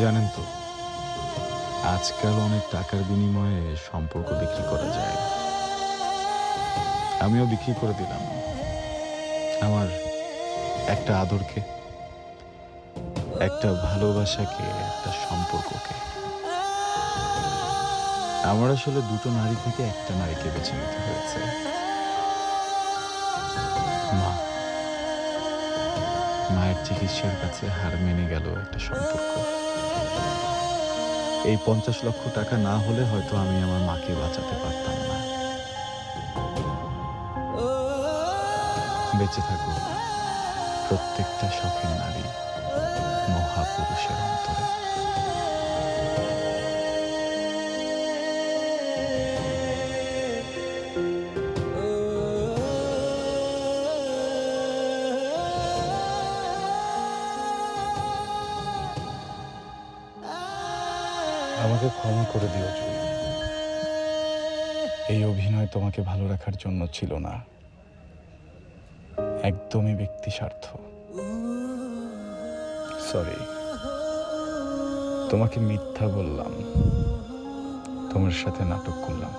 জানেন তো, আজকাল অনেক টাকার বিনিময়ে সম্পর্ক বিক্রি করা যায়। আমিও বিক্রি করে দিলাম। আমার একটা আদরকে, একটা ভালোবাসাকে, একটা সম্পর্ককে। আমার আসলে দুটো নারী থেকে একটা নারীকে বেছে নিতে হয়েছে। মা, মায়ের চিকিৎসার কাছে হার মেনে গেল একটা সম্পর্ক। এই পঞ্চাশ লক্ষ টাকা না হলে হয়তো আমি আমার মাকে বাঁচাতে পারতাম না। বেঁচে থাকুক প্রত্যেকটা শখের নারী মহাপুরুষের অন্তরে। আমাকে ক্ষমা করে দিও, জুই। এই অভিনয় তোমাকে ভালো রাখার জন্য ছিল না। একদমই ব্যক্তি স্বার্থ সরি তোমাকে মিথ্যা বললাম। তোমার সাথে নাটক করলাম।